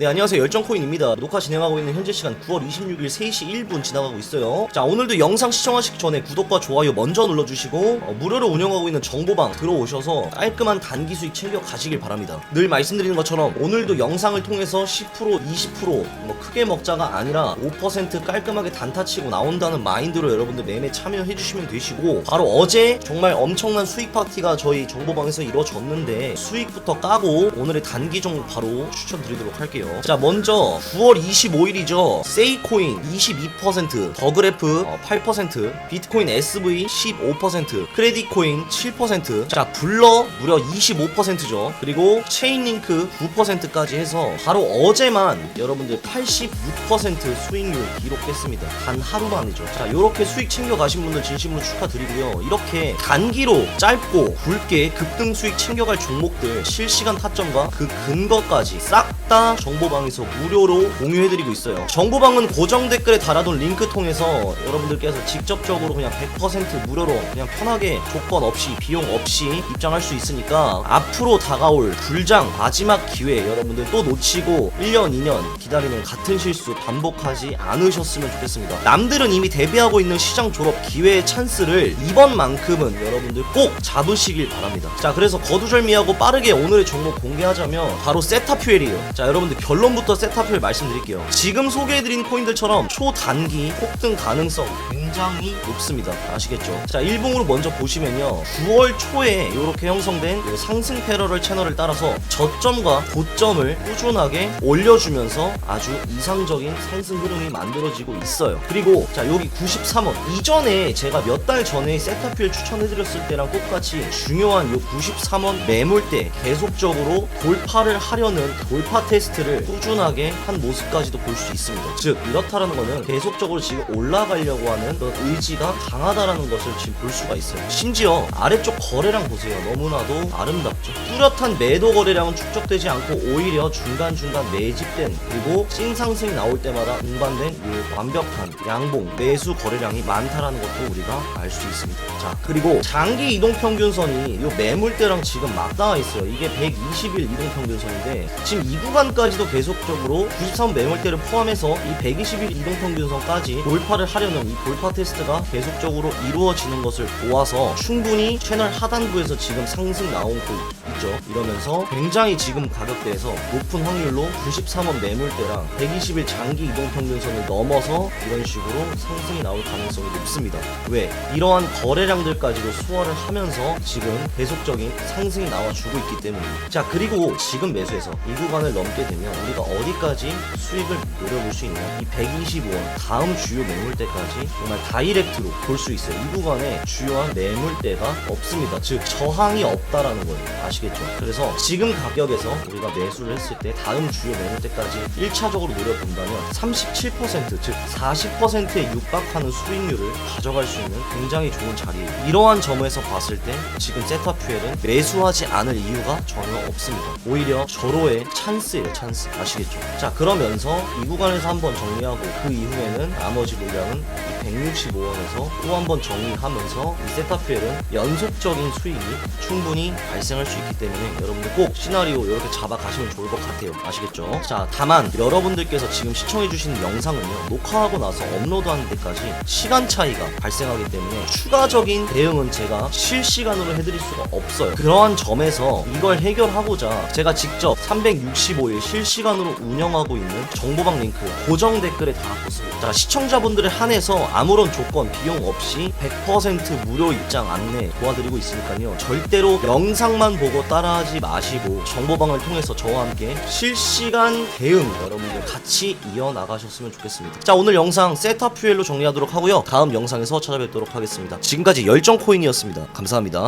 네 안녕하세요. 열정코인입니다. 녹화 진행하고 있는 현재 시간 9월 26일 3시 1분 지나가고 있어요. 자 오늘도 영상 시청하시기 전에 구독과 좋아요 먼저 눌러주시고 어, 무료로 운영하고 있는 정보방 들어오셔서 깔끔한 단기 수익 챙겨 가시길 바랍니다. 늘 말씀드리는 것처럼 오늘도 영상을 통해서 10% 20%뭐 크게 먹자가 아니라 5% 깔끔하게 단타치고 나온다는 마인드로 여러분들 매매 참여해 주시면 되시고 바로 어제 정말 엄청난 수익 파티가 저희 정보방에서 이루어졌는데 수익부터 까고 오늘의 단기 종목 바로 추천드리도록 할게요 자 먼저 9월 25일이죠. 세이코인 22% 더그래프 어, 8% 비트코인 SV 15% 크레딧코인 7%자 블러 무려 25%죠. 그리고 체인링크 9%까지 해서 바로 어제만 여러분들 86% 수익률 기록했습니다. 단 하루 만이죠. 자 이렇게 수익 챙겨 가신 분들 진심으로 축하드리고요. 이렇게 단기로 짧고 굵게 급등 수익 챙겨갈 종목들 실시간 타점과 그 근거까지 싹 다 정보 방에서 무료로 공유해드리고 있어요. 정보방은 고정 댓글에 달아둔 링크 통해서 여러분들께서 직접적으로 그냥 100% 무료로 그냥 편하게 조건 없이 비용 없이 입장할 수 있으니까 앞으로 다가올 불장 마지막 기회 여러분들 또 놓치고 1년 2년 기다리는 같은 실수 반복하지 않으셨으면 좋겠습니다. 남들은 이미 대비하고 있는 시장 졸업 기회의 찬스를 이번만큼은 여러분들 꼭 잡으시길 바랍니다. 자 그래서 거두절미하고 빠르게 오늘의 종목 공개하자면 바로 세타퓨엘이에요. 자 여러분들 결론부터 세타퓨엘 말씀드릴게요. 지금 소개해드린 코인들처럼 초단기 폭등 가능성 굉장히 높습니다. 아시겠죠? 자 일봉으로 먼저 보시면요. 9월 초에 이렇게 형성된 요 상승 패러럴 채널을 따라서 저점과 고점을 꾸준하게 올려주면서 아주 이상적인 상승 흐름이 만들어지고 있어요. 그리고 자 여기 93원 이전에 제가 몇 달 전에 세타퓨엘 추천해드렸을 때랑 똑같이 중요한 요 93원 매물대 계속적으로 돌파를 하려는 돌파 테스트를 꾸준하게 한 모습까지도 볼 수 있습니다. 즉 이렇다라는 거는 계속적으로 지금 올라가려고 하는 그런 의지가 강하다라는 것을 지금 볼 수가 있어요. 심지어 아래쪽 거래량 보세요. 너무나도 아름답죠. 뚜렷한 매도 거래량은 축적되지 않고 오히려 중간중간 매집된 그리고 찐상승이 나올 때마다 운반된 이 완벽한 양봉 매수 거래량이 많다라는 것도 우리가 알 수 있습니다. 자 그리고 장기 이동 평균선이 이 매물대랑 지금 맞닿아 있어요. 이게 120일 이동 평균선인데 지금 이 구간까지 도 계속적으로 93 매물대를 포함해서 이 120일 이동 평균선까지 돌파를 하려는 이 돌파 테스트가 계속적으로 이루어지는 것을 보아서 충분히 채널 하단부에서 지금 상승 나오고 있죠. 이러면서 굉장히 지금 가격대에서 높은 확률로 93원 매물대랑 120일 장기 이동 평균선을 넘어서 이런 식으로 상승이 나올 가능성이 높습니다. 왜? 이러한 거래량들까지도 수월을 하면서 지금 계속적인 상승이 나와주고 있기 때문입니다. 자, 그리고 지금 매수해서 이 구간을 넘게 되면 우리가 어디까지 수익을 노려볼 수 있냐? 이 125원 다음 주요 매물대까지 정말 다이렉트로 볼 수 있어요. 이 구간에 주요한 매물대가 없습니다. 즉 저항이 없다라는 거예요. 아시겠죠? 그래서 지금 가격에서 우리가 매수를 했을 때 다음 주요 매물대까지 1차적으로 노려본다면 37%, 즉 40%에 육박하는 수익률을 가져갈 수 있는 굉장히 좋은 자리예요. 이러한 점에서 봤을 때 지금 세타퓨엘은 매수하지 않을 이유가 전혀 없습니다. 오히려 절호의 찬스예요, 찬스. 아시겠죠? 자, 그러면서 이 구간에서 한번 정리하고 그 이후에는 나머지 물량은 이 165원에서 또 한번 정리하면서 이 세타퓨엘은 연속적인 수익이 충분히 발생할 수 있기 때문에 여러분들 꼭 시나리오 이렇게 잡아가시면 좋을 것 같아요. 아시겠죠? 자, 다만 여러분들께서 지금 시청해주시는 영상은요, 녹화하고 나서 업로드하는 데까지 시간 차이가 발생하기 때문에 추가적인 대응은 제가 실시간으로 해드릴 수가 없어요. 그러한 점에서 이걸 해결하고자 제가 직접 365일 실시 간으로 운영하고 있는 정보방 링크 고정 댓글에 달았습니다. 자, 시청자분들에 한해서 아무런 조건, 비용 없이 100% 무료 입장 안내 도와드리고 있으니까요. 절대로 영상만 보고 따라하지 마시고 정보방을 통해서 저와 함께 실시간 대응 여러분들 같이 이어나가셨으면 좋겠습니다. 자, 오늘 영상 세타 퓨엘로 정리하도록 하고요. 다음 영상에서 찾아뵙도록 하겠습니다. 지금까지 열정코인이었습니다. 감사합니다.